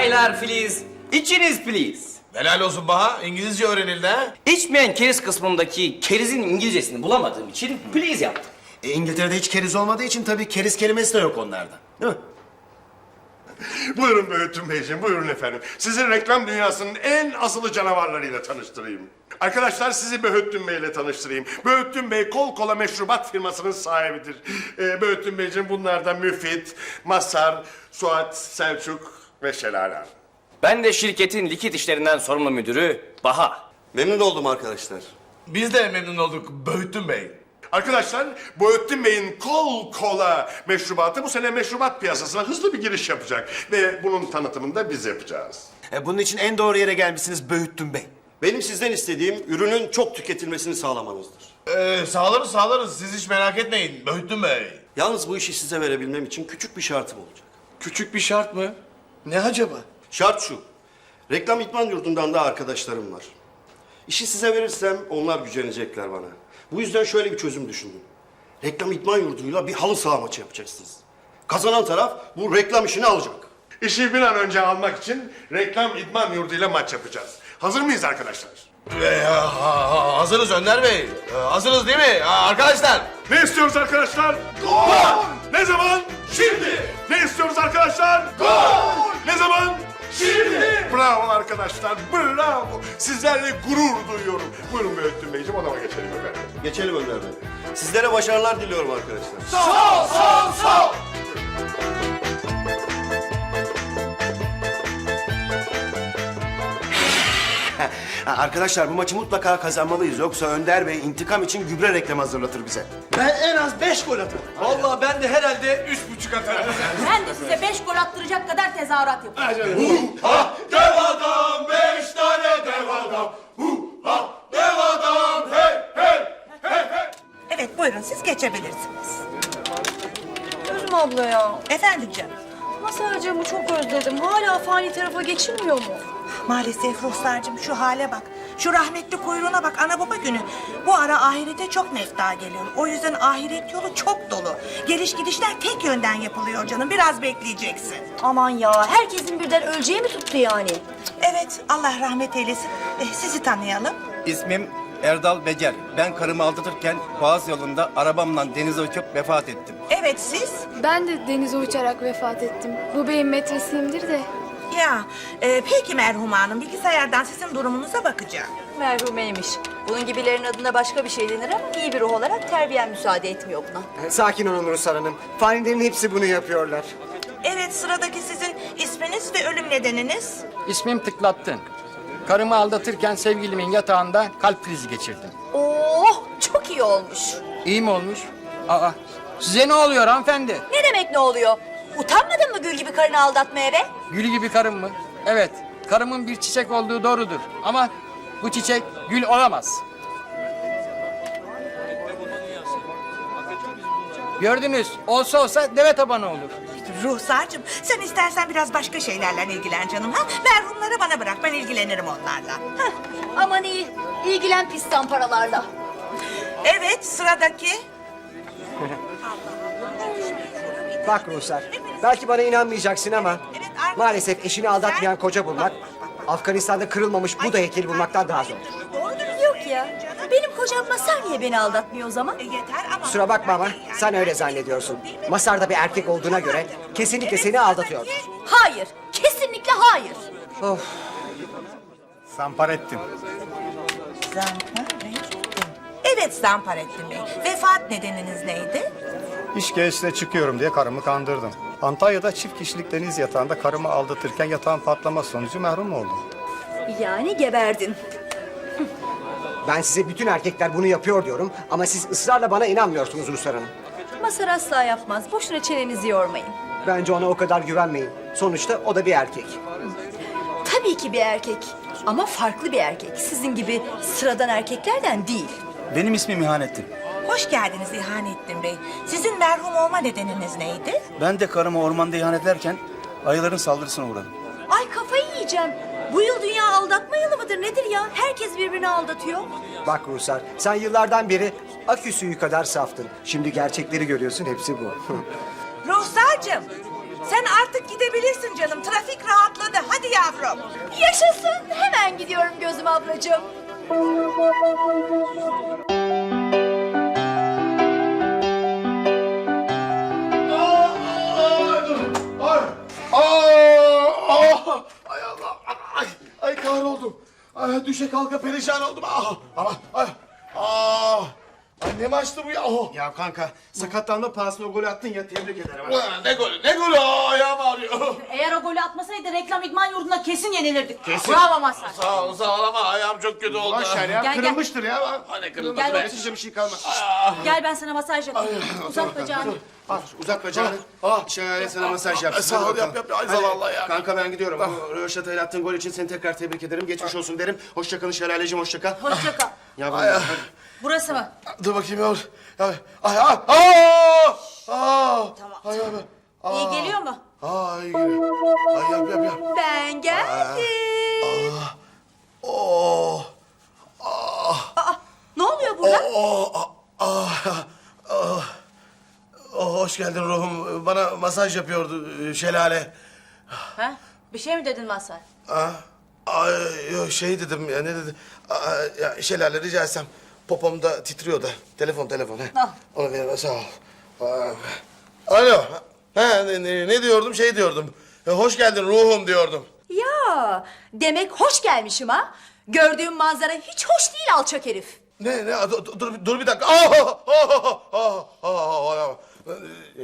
Çaylar please. İçiniz please. Helal olsun Baha. İngilizce öğrenildi ha. İçmeyen keriz kısmındaki kerizin İngilizcesini bulamadığım için please yaptım. E, İngiltere'de hiç keriz olmadığı için tabii keriz kelimesi de yok onlarda. Değil mi? Buyurun Böğütün Beyciğim, buyurun efendim. Sizi reklam dünyasının en asılı canavarlarıyla tanıştırayım. Arkadaşlar sizi Böğütün Bey ile tanıştırayım. Böğütün Bey kol kola meşrubat firmasının sahibidir. Ee, Böğütün Beyciğim bunlardan Müfit, Masar, Suat, Selçuk ve Şelale Hanım. Ben de şirketin likit işlerinden sorumlu müdürü Baha. Memnun oldum arkadaşlar. Biz de memnun olduk Böğütün Bey. Arkadaşlar Böğütün Bey'in kol kola meşrubatı bu sene meşrubat piyasasına hızlı bir giriş yapacak. Ve bunun tanıtımını da biz yapacağız. E, bunun için en doğru yere gelmişsiniz Böğüttün Bey. Benim sizden istediğim ürünün çok tüketilmesini sağlamanızdır. Ee, sağlarız sağlarız. Siz hiç merak etmeyin Böğütün Bey. Yalnız bu işi size verebilmem için küçük bir şartım olacak. Küçük bir şart mı? Ne acaba? Şart şu. Reklam İtman Yurdu'ndan da arkadaşlarım var. İşi size verirsem onlar gücenecekler bana. Bu yüzden şöyle bir çözüm düşündüm. Reklam İtman Yurdu'yla bir halı saha maçı yapacaksınız. Kazanan taraf bu reklam işini alacak. İşi bir an önce almak için reklam idman yurduyla maç yapacağız. Hazır mıyız arkadaşlar? Ee, ha- ha- hazırız Önder Bey. Ee, hazırız değil mi Ha, arkadaşlar? Ne istiyoruz arkadaşlar? Gol! Ne zaman? Şimdi! Ne istiyoruz arkadaşlar? Gol! Ne zaman? Şimdi! Bravo arkadaşlar, bravo! Sizlerle gurur duyuyorum. Buyurun Mühittin Beyciğim, odama geçelim efendim. Geçelim Önder Bey. Sizlere başarılar diliyorum arkadaşlar. Sağ ol, sağ ol, sağ ol! arkadaşlar bu maçı mutlaka kazanmalıyız. Yoksa Önder Bey intikam için gübre reklamı hazırlatır bize. Ben en az beş gol atarım. Vallahi ben de herhalde üç buçuk atarım. Ben de size beş gol attıracak kadar tezahürat yaparım. Dev adam, beş tane dev adam. Hu ha, dev adam, hey hey! Evet buyurun siz geçebilirsiniz. Gözüm abla ya. Efendim canım. Masarcığımı çok özledim. Hala fani tarafa geçilmiyor mu? Maalesef Ruhsar'cığım şu hale bak. Şu rahmetli kuyruğuna bak ana baba günü. Bu ara ahirete çok mefta geliyor. O yüzden ahiret yolu çok dolu. Geliş gidişler tek yönden yapılıyor canım. Biraz bekleyeceksin. Aman ya herkesin birden öleceği mi tuttu yani? Evet Allah rahmet eylesin. Eh, sizi tanıyalım. İsmim Erdal Becer. Ben karımı aldatırken Boğaz yolunda arabamla denize uçup vefat ettim. Evet siz? Ben de denize uçarak vefat ettim. Bu beyin metresiyimdir de. Ya e, peki merhum hanım bilgisayardan sizin durumunuza bakacağım. Merhumeymiş. Bunun gibilerin adına başka bir şey denir ama iyi bir ruh olarak terbiyen müsaade etmiyor buna. Sakin olun Ruslar Hanım. Fanilerin hepsi bunu yapıyorlar. Evet sıradaki sizin isminiz ve ölüm nedeniniz? İsmim Tıklattın. Karımı aldatırken sevgilimin yatağında kalp krizi geçirdim. Oh çok iyi olmuş. İyi mi olmuş? Aa, size ne oluyor hanımefendi? Ne demek ne oluyor? Utanmadın mı gül gibi karını aldatmaya be? Gül gibi karım mı? Evet, karımın bir çiçek olduğu doğrudur. Ama bu çiçek gül olamaz. Gördünüz, olsa olsa deve tabanı olur. Ruhsarcığım sen istersen biraz başka şeylerle ilgilen canım ha. Merhumları bana bırak ben ilgilenirim onlarla. Hah. Aman iyi. İlgilen pis paralarla. Evet sıradaki. Bak Ruslar, belki bana inanmayacaksın ama maalesef eşini aldatmayan koca bulmak, Afganistan'da kırılmamış Buda heykeli bulmaktan daha zor. Doğru Yok ya. Benim kocam Masar niye beni aldatmıyor o zaman? E, yeter ama. Kusura bakma ama sen öyle zannediyorsun. Masar'da bir erkek olduğuna göre kesinlikle seni aldatıyor. Hayır. Kesinlikle hayır. Samparettin. Zamparettin. Evet Zamparettin Bey. Vefat nedeniniz neydi? İş gezisine çıkıyorum diye karımı kandırdım. Antalya'da çift kişilik deniz yatağında karımı aldatırken yatağın patlama sonucu merhum oldum. Yani geberdin. Ben size bütün erkekler bunu yapıyor diyorum ama siz ısrarla bana inanmıyorsunuz Ruslar Hanım. Masar asla yapmaz. Boşuna çenenizi yormayın. Bence ona o kadar güvenmeyin. Sonuçta o da bir erkek. Tabii ki bir erkek. Ama farklı bir erkek. Sizin gibi sıradan erkeklerden değil. Benim ismim İhanettin. Hoş geldiniz İhanettin Bey. Sizin merhum olma nedeniniz neydi? Ben de karımı ormanda ihanet ederken ayıların saldırısına uğradım. Ay kafayı yiyeceğim. Bu yıl dünya aldatma yılı mıdır nedir ya? Herkes birbirini aldatıyor. Bak Ruslar, sen yıllardan beri akü suyu kadar saftın. Şimdi gerçekleri görüyorsun, hepsi bu. Ruhsarcığım. Sen artık gidebilirsin canım. Trafik rahatladı. Hadi. ediyorum gözüm ablacığım. Düşe kalka perişan oldum. Ah, ah, ay, ah. Ay ne maçtı bu ya? Oh. Ya kanka sakatlanma pahasına o golü attın ya tebrik ederim. Ulan Ne golü, ne golü? Aa, ayağım ağrıyor. Eğer o golü atmasaydı reklam idman yurduna kesin yenilirdik. Kesin. Bravo Mazhar. Sağ ol, sağ ol ama ayağım çok kötü oldu. Aşağı ya Gel, gel. kırılmıştır ya. Hani kırıldı Gel be. Size bir şey kalmaz. Gel ben sana masaj yapayım. Uzat bacağını. Al, uzat bacağını. Ah. Şelale sana masaj yapsın. Sağ ol, Hadi yap, yap, yap. Ay, Hadi. zavallı ya. Kanka ben gidiyorum. Bu Röşat'a ile attığın gol için seni tekrar tebrik ederim. Geçmiş olsun derim. Hoşçakalın Şelaleciğim hoşçakal. Hoşça kal. Ya Ay, ay. Burası mı? Dur bakayım yavrum. Ay, ay, ay, aa, aa. Tamam. Ay, ay, ay. İyi Aa. geliyor mu? Ay, geliyor. Ay, yap, yap, yap. Ben geldim. Oh, Ne oluyor burada? oh, ah, ah, ah. Oh, hoş geldin ruhum. Bana masaj yapıyordu e, Şelale. Ha? Bir şey mi dedin Mazhar? Ah, ay, yok, şey dedim ya ne dedi? Aa, ya Şelale rica etsem popomda titriyor da. Telefon telefon. He. Al. Onu ver sağ ol. Aa, Alo. Ha, ne, ne, ne diyordum şey diyordum. E, hoş geldin ruhum diyordum. Ya demek hoş gelmişim ha. Gördüğüm manzara hiç hoş değil alçak herif. Ne ne dur, dur, dur bir dakika. Ah, ah, ah, ah, ah, ah. E,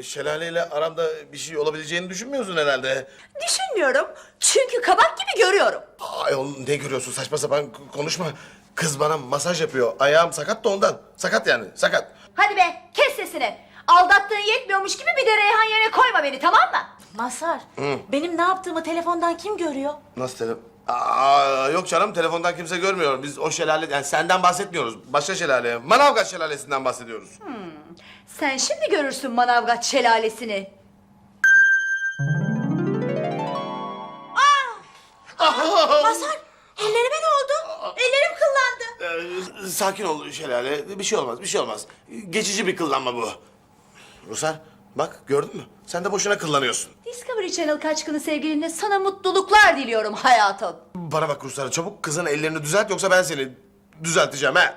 Şelale ile aramda bir şey olabileceğini düşünmüyorsun herhalde. Düşünmüyorum çünkü kabak gibi görüyorum. Ay oğlum ne görüyorsun saçma sapan konuşma. Kız bana masaj yapıyor. Ayağım sakat da ondan. Sakat yani sakat. Hadi be kes sesini. Aldattığın yetmiyormuş gibi bir de Reyhan yerine koyma beni tamam mı? Mazhar, benim ne yaptığımı telefondan kim görüyor? Nasıl telefon? Aa, yok canım telefondan kimse görmüyor. Biz o şelale yani senden bahsetmiyoruz. Başka şelale. Manavgat şelalesinden bahsediyoruz. Sen şimdi görürsün Manavgat şelalesini. Mazhar, ellerime ne oldu? Ellerim kıllandı. Ee, sakin ol şelale. Bir şey olmaz, bir şey olmaz. Geçici bir kıllanma bu. Rusar bak gördün mü? Sen de boşuna kıllanıyorsun. Discovery Channel kaçkını sevgilinle sana mutluluklar diliyorum hayatım. Bana bak Ruslar çabuk kızın ellerini düzelt yoksa ben seni düzelteceğim ha.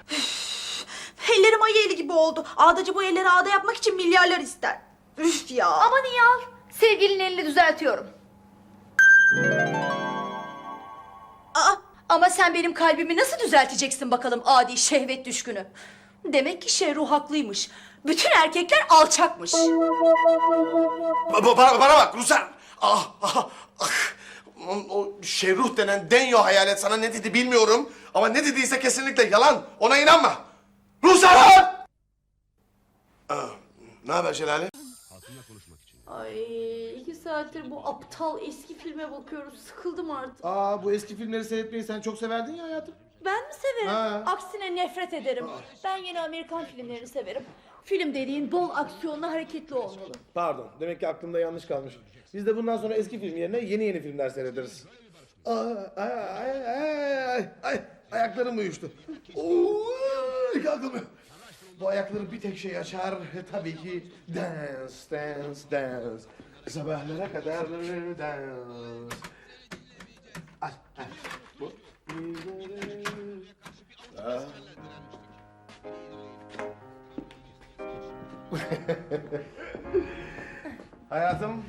Ellerim ayı eli gibi oldu. Ağdacı bu elleri ağda yapmak için milyarlar ister. Üf ya. Aman iyi al. Sevgilinin elini düzeltiyorum. Aa, ama sen benim kalbimi nasıl düzelteceksin bakalım adi şehvet düşkünü? Demek ki Şerruh haklıymış. Bütün erkekler alçakmış. Ba- ba- bana, bana bak Rusar. Ah, ah, ah. O, o Şevruh denen denyo hayalet sana ne dedi bilmiyorum. Ama ne dediyse kesinlikle yalan. Ona inanma. Rusar! Aa, ne haber Şelale? Ay iki saattir bu aptal eski filme bakıyoruz. Sıkıldım artık. Aa bu eski filmleri seyretmeyi sen çok severdin ya hayatım. Ben mi severim? Ha. Aksine nefret ederim. Ben yeni Amerikan filmlerini severim. Film dediğin bol aksiyonlu hareketli olmalı. Pardon, demek ki aklımda yanlış kalmış. Biz de bundan sonra eski film yerine yeni yeni filmler seyrederiz. Aa, ay, ay, ay, ay, ay, ayaklarım uyuştu. Oy, kalkamıyorum. Bu ayakları bir tek şey açar, tabii ki dance, dance, dance. Sabahlara kadar dance. Al, al. Bu. Hayatım,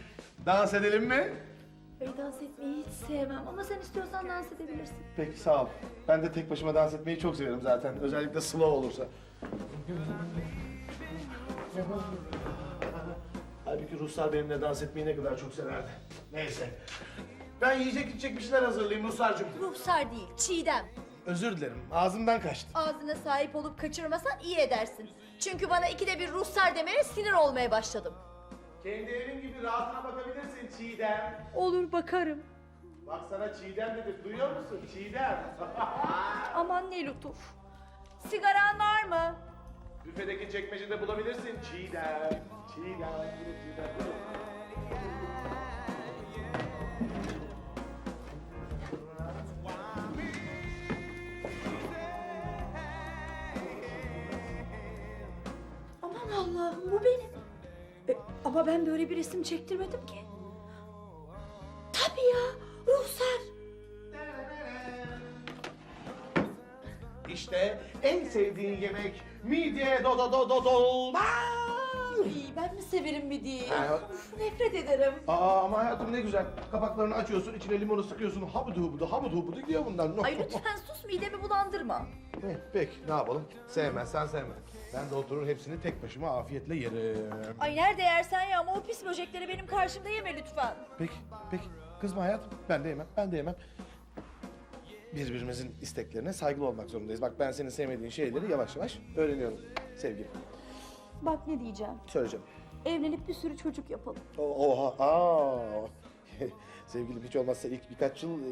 dans edelim mi? Ay dans etmeyi hiç sevmem ama sen istiyorsan dans edebilirsin. Peki sağ ol. Ben de tek başıma dans etmeyi çok severim zaten. Özellikle slow olursa. Halbuki Ruslar benimle dans etmeyi ne kadar çok severdi. Neyse. Ben yiyecek içecek bir şeyler hazırlayayım Ruslarcığım. Ruhsar değil, Çiğdem. Özür dilerim. Ağzımdan kaçtı. Ağzına sahip olup kaçırmasan iyi edersin. Çünkü bana ikide bir ruhsar demene sinir olmaya başladım. Kendi evin gibi rahatına Çiğdem. Olur bakarım. Bak sana Çiğdem dedim. Duyuyor musun? Çiğdem. Aman ne lütuf. Sigaran var mı? Büfedeki çekmecede bulabilirsin Çiğdem. Çiğdem. Çiğdem. Aman Allah'ım bu benim. E, ama ben böyle bir resim çektirmedim ki. Tabii ya ruhsar. işte en sevdiğin yemek midye do do do do dolma. İyi, ben mi severim? Ha. Uf, nefret ederim. Aa ama hayatım ne güzel. Kapaklarını açıyorsun, içine limonu sıkıyorsun. Habudu hubudu, habudu hubudu gidiyor bundan. Ay lütfen sus midemi bulandırma. Eh, Peki ne yapalım? Sevmezsen sevme. Ben de oturur hepsini tek başıma afiyetle yerim. Ay nerede yersen ya ama o pis böcekleri benim karşımda yeme lütfen. Peki, peki. Kızma hayatım. Ben de yemem, ben de yemem. Birbirimizin isteklerine saygılı olmak zorundayız. Bak ben senin sevmediğin şeyleri yavaş yavaş öğreniyorum sevgilim. Bak ne diyeceğim. Söyleyeceğim. Evlenip bir sürü çocuk yapalım. O- Oha, aa. Sevgilim hiç olmazsa ilk birkaç yıl e,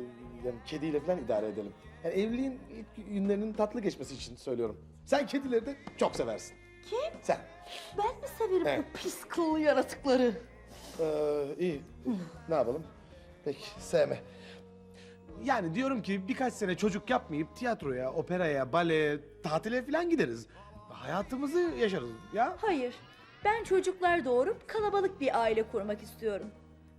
yani kediyle falan idare edelim. Yani evliliğin ilk günlerinin tatlı geçmesi için söylüyorum. Sen kedileri de çok seversin. Kim? Sen. Ben mi severim Evet. o pis kıllı yaratıkları? Ee, iyi. ne yapalım? Peki, sevme. Yani diyorum ki birkaç sene çocuk yapmayıp tiyatroya, operaya, bale, tatile falan gideriz. Hayatımızı yaşarız ya. Hayır. Ben çocuklar doğurup kalabalık bir aile kurmak istiyorum.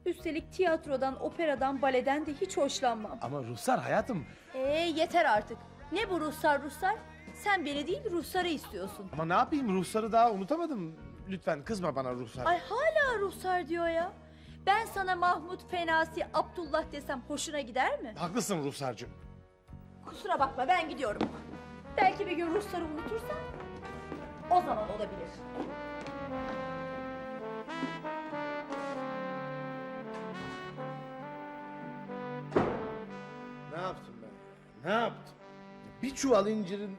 Üstelik tiyatrodan, operadan, baleden de hiç hoşlanmam. Ama ruhsar hayatım. Ee yeter artık. Ne bu ruhsar ruhsar? Sen beni değil ruhsarı istiyorsun. Ama ne yapayım ruhsarı daha unutamadım. Lütfen kızma bana ruhsar. Ay hala ruhsar diyor ya. Ben sana Mahmut, Fenasi, Abdullah desem hoşuna gider mi? Haklısın ruhsarcığım. Kusura bakma ben gidiyorum. Belki bir gün ruhsarı unutursan o zaman olabilir. Ne yaptım ben? Ne yaptım? Bir çuval incirin...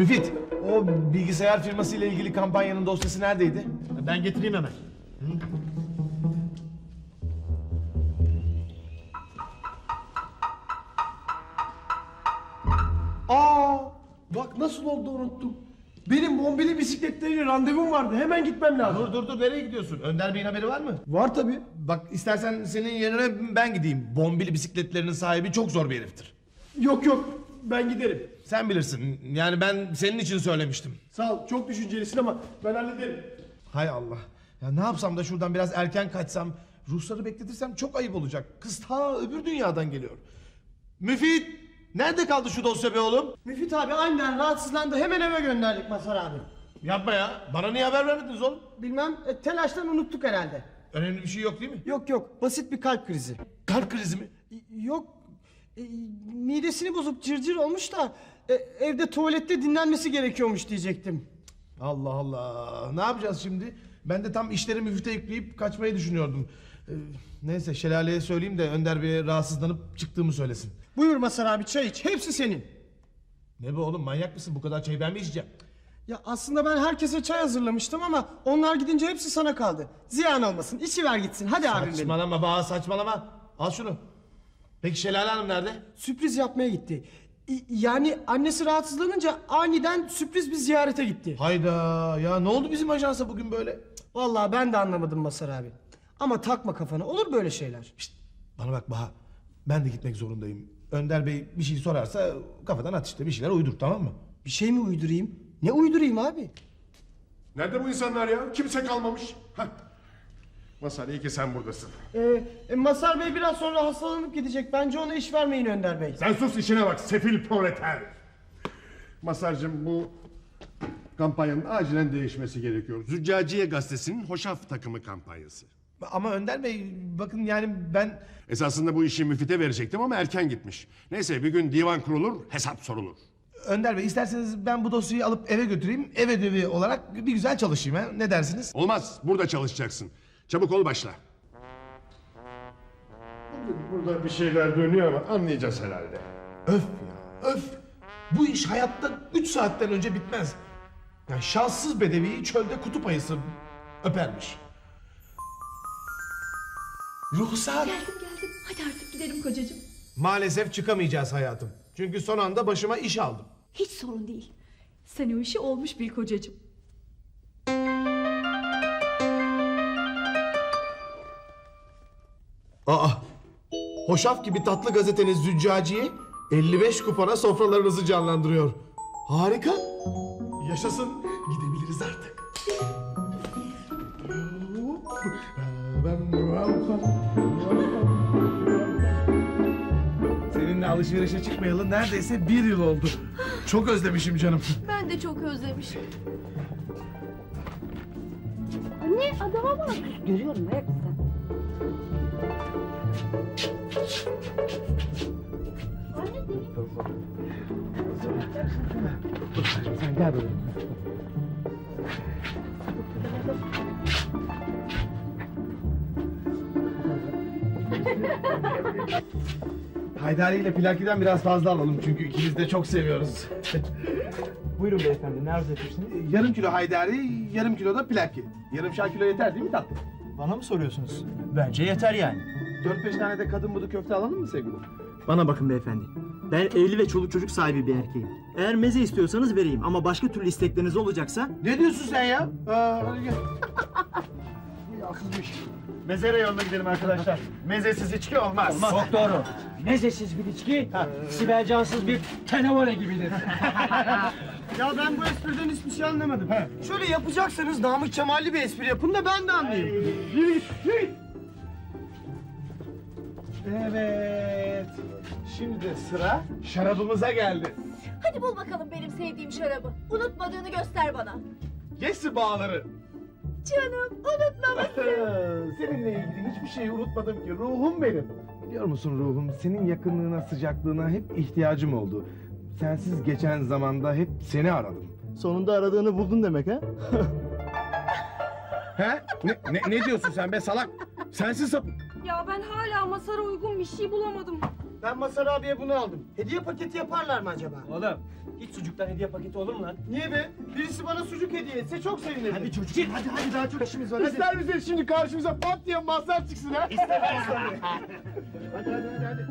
Müfit, o bilgisayar firması ile ilgili kampanyanın dosyası neredeydi? Ben getireyim hemen. Aa, bak nasıl oldu unuttum. Benim bombili bisikletleriyle randevum vardı. Hemen gitmem lazım. Dur dur dur nereye gidiyorsun? Önder Bey'in haberi var mı? Var tabii. Bak istersen senin yerine ben gideyim. Bombili bisikletlerinin sahibi çok zor bir heriftir. Yok yok ben giderim. Sen bilirsin. Yani ben senin için söylemiştim. Sağ ol çok düşüncelisin ama ben hallederim. Hay Allah. Ya ne yapsam da şuradan biraz erken kaçsam, Rusları bekletirsem çok ayıp olacak. Kız ta öbür dünyadan geliyor. Müfit! Nerede kaldı şu dosya be oğlum? Müfit abi aynen rahatsızlandı hemen eve gönderdik Masar abi. Yapma ya. Bana niye haber vermediniz oğlum? Bilmem e, telaştan unuttuk herhalde. Önemli bir şey yok değil mi? Yok yok basit bir kalp krizi. Kalp krizi mi? Yok e, midesini bozup cırcır olmuş da e, evde tuvalette dinlenmesi gerekiyormuş diyecektim. Allah Allah. Ne yapacağız şimdi? Ben de tam işleri müfte yükleyip kaçmayı düşünüyordum. Ee, neyse şelaleye söyleyeyim de Önder Bey'e rahatsızlanıp çıktığımı söylesin. Buyur Masar abi çay iç hepsi senin. Ne be oğlum manyak mısın? Bu kadar çayı ben mi içeceğim? Ya aslında ben herkese çay hazırlamıştım ama onlar gidince hepsi sana kaldı. Ziyan olmasın içiver gitsin hadi abim benim. Saçmalama bağ saçmalama. Al şunu. Peki Şelale Hanım nerede? Sürpriz yapmaya gitti. İ- Yani annesi rahatsızlanınca aniden sürpriz bir ziyarete gitti. Hayda ya ne oldu bizim ajansa bugün böyle? Vallahi ben de anlamadım Masar abi. Ama takma kafana olur böyle şeyler. Şşt, bana bak Baha. Ben de gitmek zorundayım. Önder Bey bir şey sorarsa kafadan at işte bir şeyler uydur tamam mı? Bir şey mi uydurayım? Ne uydurayım abi? Nerede bu insanlar ya? Kimse kalmamış. Heh. Masar iyi ki sen buradasın. Ee, e, Masar Bey biraz sonra hastalanıp gidecek. Bence ona iş vermeyin Önder Bey. Sen sus işine bak sefil proleter. Masarcığım bu kampanyanın acilen değişmesi gerekiyor. Züccaciye gazetesinin hoşaf takımı kampanyası. Ama Önder Bey bakın yani ben... Esasında bu işi müfite verecektim ama erken gitmiş. Neyse bir gün divan kurulur, hesap sorulur. Önder Bey isterseniz ben bu dosyayı alıp eve götüreyim. Ev ödevi olarak bir güzel çalışayım ha. Ne dersiniz? Olmaz, burada çalışacaksın. Çabuk ol başla. Burada bir şeyler dönüyor ama anlayacağız herhalde. Öf ya öf. Bu iş hayatta 3 saatten önce bitmez. Yani şanssız bedevi çölde kutup ayısı öpermiş. Ruhsar. Geldim geldim. Hadi artık gidelim kocacığım. Maalesef çıkamayacağız hayatım. Çünkü son anda başıma iş aldım. Hiç sorun değil. Sen o işi olmuş bil kocacığım. Aa, hoşaf gibi tatlı gazeteniz Züccaciye 55 kupona sofralarınızı canlandırıyor. Harika. Yaşasın. Gidebiliriz artık. Seninle alışverişe çıkmayalı neredeyse bir yıl oldu. Çok özlemişim canım. Ben de çok özlemişim. Anne adama bak. Görüyorum ayak sen. Gel. Haydari ile Plaki'den biraz fazla alalım çünkü ikimiz de çok seviyoruz. Buyurun beyefendi ne arzu etmiştiniz? yarım kilo Haydari, yarım kilo da Plaki. Yarımşar kilo yeter değil mi tatlım? Bana mı soruyorsunuz? Bence yeter yani. 4-5 tane de kadın budu köfte alalım mı sevgilim? Bana bakın beyefendi. Ben evli ve çoluk çocuk sahibi bir erkeğim. Eğer meze istiyorsanız vereyim ama başka türlü istekleriniz olacaksa... Ne diyorsun sen ya? Aa, hadi gel. Akılmış. Meze reyonuna gidelim arkadaşlar. Mezesiz içki olmaz. Çok doğru. Mezesiz bir içki, Sibel Cansız bir tenevole gibidir. Ya ben bu espriden hiçbir şey anlamadım. Şöyle yapacaksanız Namık Kemal'li bir espri yapın da ben de anlayayım. Evet. Şimdi de sıra şarabımıza geldi. Hadi bul bakalım benim sevdiğim şarabı. Unutmadığını göster bana. Gesi bağları. Canım unutmamışsın. Seninle ilgili hiçbir şeyi unutmadım ki. Ruhum benim. Biliyor musun ruhum, senin yakınlığına, sıcaklığına hep ihtiyacım oldu. Sensiz geçen zamanda hep seni aradım. Sonunda aradığını buldun demek ha? He? Ne, ne, ne diyorsun sen be salak? Sensiz sapık. Ya ben hala masara uygun bir şey bulamadım. Ben Masar abiye bunu aldım. Hediye paketi yaparlar mı acaba? Oğlum, hiç sucuktan hediye paketi olur mu lan? Niye be? Birisi bana sucuk hediye etse çok sevinirim. Hadi çocuk hadi hadi daha çok işimiz var. Hadi. İster misin şimdi karşımıza pat diye mazhar çıksın ha? İstemez tabii. Hadi hadi hadi hadi.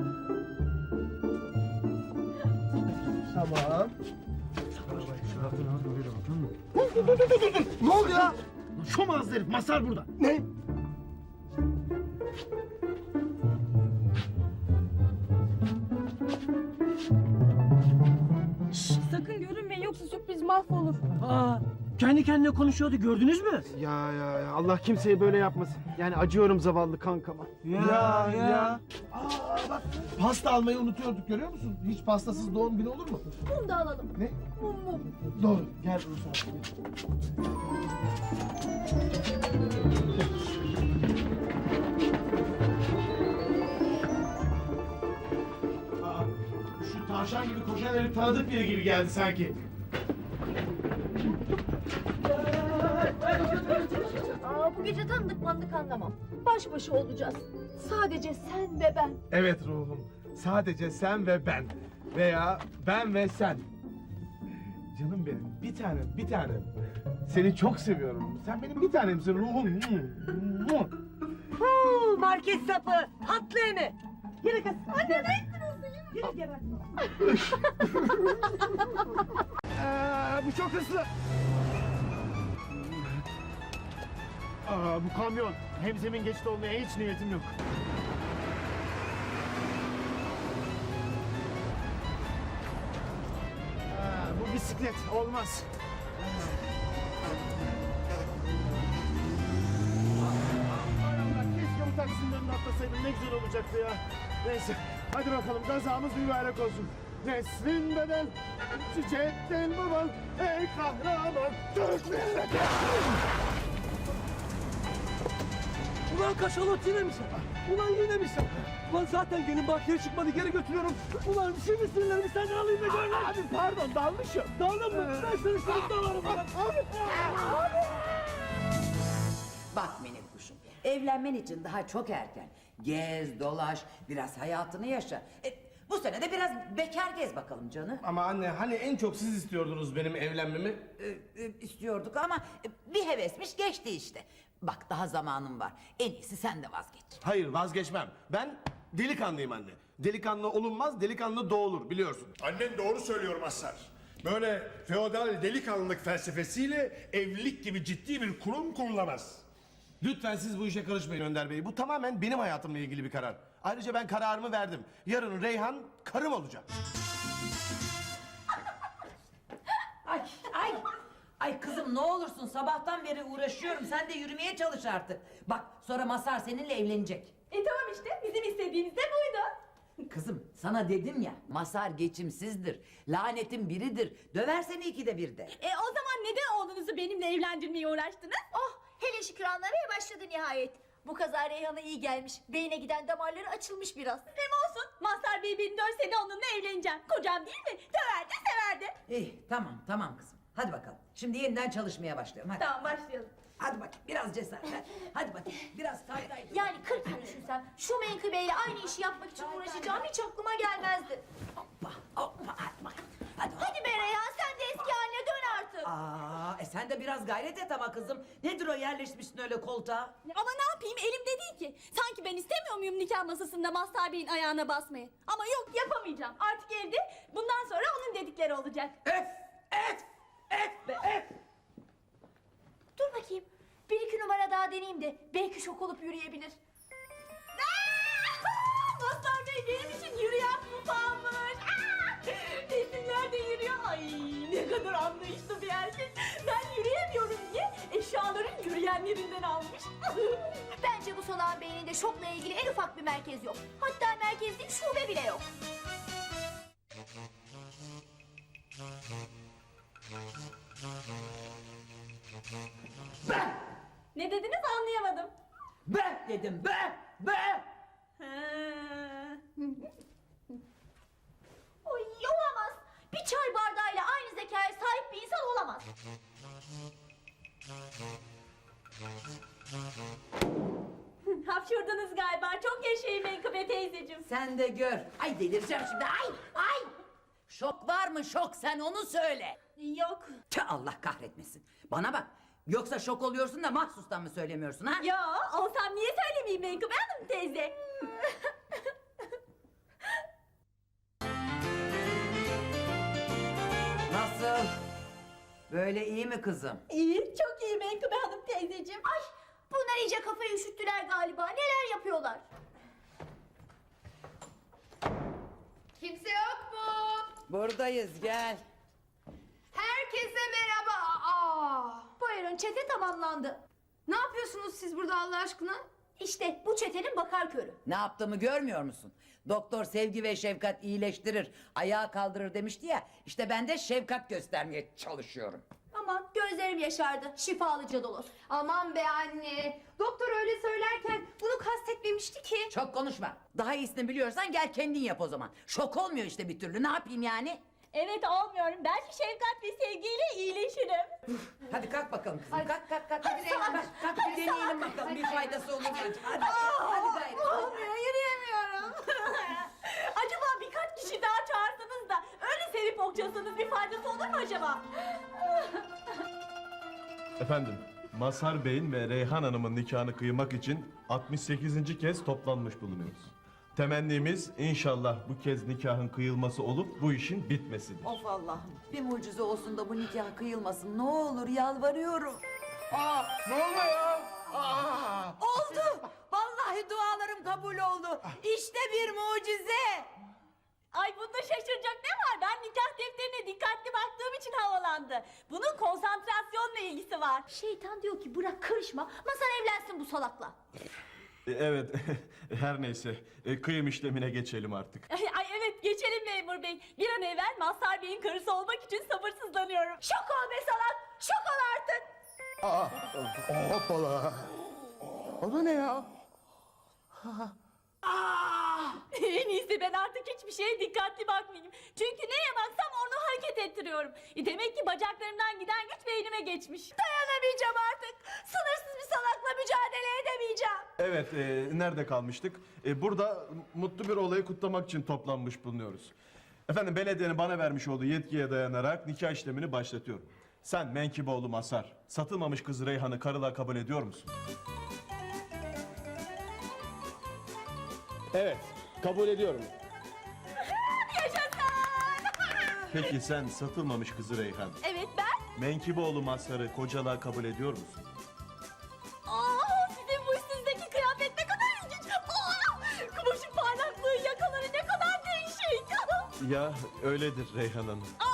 Tamam. Ne oldu ya? Şom ağızlı herif Masar burada. Ne? Mahvolur. Aa, kendi kendine konuşuyordu gördünüz mü? Ya ya ya Allah kimseye böyle yapmasın. Yani acıyorum zavallı kankama. Ya ya. Aa bak pasta almayı unutuyorduk görüyor musun? Hiç pastasız doğum günü olur mu? Mum da alalım. Ne? Mum mum. Doğru. Gel Ruslan. gel. Aa, şu tavşan gibi koşan herif tanıdık biri gibi geldi sanki. Aa, bu gece tanıdık mandık anlamam. Baş başa olacağız. Sadece sen ve ben. Evet ruhum. Sadece sen ve ben. Veya ben ve sen. Canım benim. Bir tanem, bir tanem. Seni çok seviyorum. Sen benim bir tanemsin ruhum. Huu, market sapı. Tatlı emi. Yürü kız. Anne ne ettin Yürü geber. Aa, bu çok hızlı. Aa, bu kamyon. Hemzemin geçti olmaya hiç niyetim yok. Aa, bu bisiklet olmaz. Hay Allah, Keşke bu taksinin atlasaydım ne güzel olacaktı ya. Neyse hadi bakalım kazamız mübarek olsun. Nesrin bedel, çiçekten babam, ey kahraman Türk milleti. Ulan kaşalot yine mi sen? Ulan yine mi sen? Ulan zaten gelin bahçeye çıkmadı geri götürüyorum. Ulan şimdi sinirlerimi senden alayım da gör lan. Abi pardon dalmışım. Daldın mı? Ben seni sınıfta alırım ulan. Abi. Bak minik kuşum, evlenmen için daha çok erken. Gez, dolaş, biraz hayatını yaşa. E, bu sene de biraz bekar gez bakalım canım. Ama anne hani en çok siz istiyordunuz benim evlenmemi. E, e, istiyorduk ama e, bir hevesmiş geçti işte. Bak daha zamanın var. En iyisi sen de vazgeç. Hayır vazgeçmem. Ben delikanlıyım anne. Delikanlı olunmaz, delikanlı doğulur biliyorsun. Annen doğru söylüyor Mazhar. Böyle feodal delikanlılık felsefesiyle evlilik gibi ciddi bir kurum kurulamaz. Lütfen siz bu işe karışmayın Önder Bey. Bu tamamen benim hayatımla ilgili bir karar. Ayrıca ben kararımı verdim. Yarın Reyhan karım olacak. Ay ay. Ay kızım ne olursun sabahtan beri uğraşıyorum. Sen de yürümeye çalış artık. Bak sonra Masar seninle evlenecek. E tamam işte bizim istediğimiz de buydu. Kızım sana dedim ya Masar geçimsizdir. Lanetin biridir. Döver seni ikide birde. E o zaman neden oğlunuzu benimle evlendirmeye uğraştınız? Oh hele şükür anlamaya başladı nihayet. Bu kaza Reyhan'a iyi gelmiş. Beyne giden damarları açılmış biraz. Hem olsun Mazhar Bey beni dövse de onunla evleneceğim. Kocam değil mi? Döverdi severdi. İyi tamam tamam kızım. Hadi bakalım. Şimdi yeniden çalışmaya başlıyorum. Hadi. Tamam başlayalım. Hadi bakayım biraz cesaret. Hadi, hadi bakayım biraz kaygay. Yani 40 yıl düşünsem şu menkıbeyle aynı işi yapmak için uğraşacağım hiç aklıma gelmezdi. Hoppa hoppa hadi bakayım. Hadi. Hadi be Reyhan sen de eski haline artık. Aa, e sen de biraz gayret et ama kızım. Nedir o yerleşmişsin öyle koltuğa? Ama ne yapayım elimde değil ki. Sanki ben istemiyor muyum nikah masasında Mazhar Bey'in ayağına basmayı? Ama yok yapamayacağım. Artık evde bundan sonra onun dedikleri olacak. Öf! Öf! Öf be öf! Dur bakayım. Bir iki numara daha deneyeyim de belki şok olup yürüyebilir. Mazhar Bey benim için yürüyen de yürüyor. Ay ne kadar anlayışlı bir erkek. Ben yürüyemiyorum diye eşyaların yürüyenlerinden almış. Bence bu salağın beyninde şokla ilgili en ufak bir merkez yok. Hatta merkez değil şube bile yok. ne dediniz anlayamadım. Be dedim be! Be! Oy olamaz. Bir çay bardağıyla aynı zekaya sahip bir insan olamaz. Hapşurdunuz galiba. Çok yaşayın Menkıbe teyzeciğim. Sen de gör. Ay delireceğim şimdi. Ay! Ay! Şok var mı şok sen onu söyle. Yok. Tüh Allah kahretmesin. Bana bak. Yoksa şok oluyorsun da mahsustan mı söylemiyorsun ha? Ya olsam niye söylemeyeyim Menkıbe Hanım teyze? Böyle iyi mi kızım? İyi, çok iyi Menkıbe Hanım teyzeciğim. Ay bunlar iyice kafayı üşüttüler galiba. Neler yapıyorlar? Kimse yok mu? Buradayız gel. Herkese merhaba. Aa, Buyurun çete tamamlandı. ne yapıyorsunuz siz burada Allah aşkına? İşte bu çetenin bakar körü. Ne yaptığımı görmüyor musun? Doktor sevgi ve şefkat iyileştirir, ayağa kaldırır demişti ya. İşte ben de şefkat göstermeye çalışıyorum. Aman gözlerim yaşardı. Şifalı cadolos. Aman be anne. Doktor öyle söylerken bunu kastetmemişti ki. Çok konuşma. Daha iyisini biliyorsan gel kendin yap o zaman. Şok olmuyor işte bir türlü. Ne yapayım yani? Evet olmuyorum. Belki şefkat ve sevgiyle iyileşirim. Hadi kalk bakalım kızım. Kalk kalk kalk. Hadi Hadi, salak. kalk, kalk bir Hadi deneyelim bakalım. Bir faydası olur mu? Hadi. Hadi gayret. Olmuyor, yürüyemiyorum. acaba birkaç kişi daha çağırsanız da öyle sevip okşasanız bir faydası olur mu acaba? Efendim, Mazhar Bey'in ve Reyhan Hanım'ın nikahını kıymak için 68. kez toplanmış bulunuyoruz. Temennimiz inşallah bu kez nikahın kıyılması olup bu işin bitmesidir. Of Allah'ım. Bir mucize olsun da bu nikah kıyılmasın. Ne olur yalvarıyorum. Aa ne oluyor? Aa! Oldu. Vallahi dualarım kabul oldu. İşte bir mucize. Ay bunda şaşıracak ne var? Ben nikah defterine dikkatli baktığım için havalandı. Bunun konsantrasyonla ilgisi var. Şeytan diyor ki bırak karışma. Masar evlensin bu salakla. E, Evet, her neyse. E, Kıyım işlemine geçelim artık. Ay, ay evet geçelim memur bey. Bir an evvel Mazhar Bey'in karısı olmak için sabırsızlanıyorum. Şok ol be salak. Şok ol artık. Aa, hoppala. O da ne ya? en iyisi ben artık hiçbir şeye dikkatli bakmayayım. Çünkü neye baksam onu hareket ettiriyorum. E demek ki bacaklarımdan giden güç beynime geçmiş. Dayanamayacağım artık. Sınırsız bir salakla mücadele edemeyeceğim. Evet, e, nerede kalmıştık? E, burada mutlu bir olayı kutlamak için toplanmış bulunuyoruz. Efendim, belediyenin bana vermiş olduğu yetkiye dayanarak nikah işlemini başlatıyorum. Sen Menkıbeoğlu Masar, satılmamış kız Reyhan'ı karılığa kabul ediyor musun? Evet, kabul ediyorum. Yaşasın! Peki sen satılmamış kızı Reyhan, Evet ben. Menkıbeoğlu Masar'ı kocalığa kabul ediyor musun? Aa, sizin bu üstünüzdeki kıyafet ne kadar ilginç. Oh, Aa, kumaşın parlaklığı yakaları ne kadar değişik. Ya öyledir Reyhan Hanım. Aa,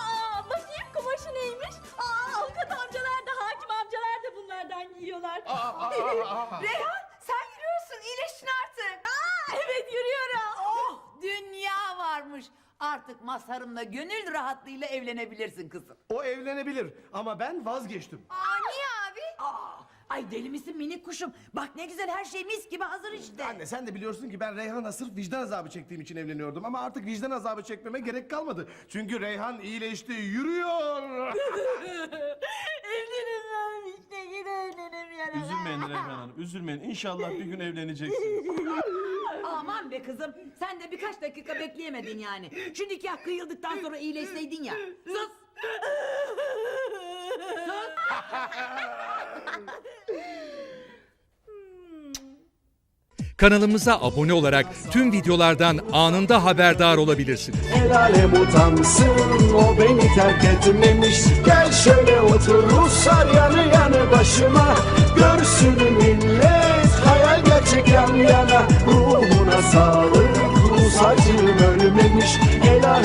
Mazhar'ımla gönül rahatlığıyla evlenebilirsin kızım. O evlenebilir ama ben vazgeçtim. Aa niye abi? Aa, ay deli misin minik kuşum? Bak ne güzel her şey mis gibi hazır işte. Anne sen de biliyorsun ki ben Reyhan'la sırf vicdan azabı çektiğim için evleniyordum. Ama artık vicdan azabı çekmeme gerek kalmadı. Çünkü Reyhan iyileşti, yürüyor. Evlenemem işte yine evlenemiyorum. Üzülmeyin Reyhan Hanım, üzülmeyin. İnşallah bir gün evleneceksiniz. Aman be kızım sen de birkaç dakika bekleyemedin yani. Şu nikah kıyıldıktan sonra iyileşseydin ya. Sus. Kanalımıza abone olarak tüm videolardan anında haberdar olabilirsiniz. El alem utansın o beni terk etmemiş Gel şöyle otur Ruslar yanı yanı başıma Görsün millet hayal gerçek yan yana sağlık. Rus acım ölmemiş El alem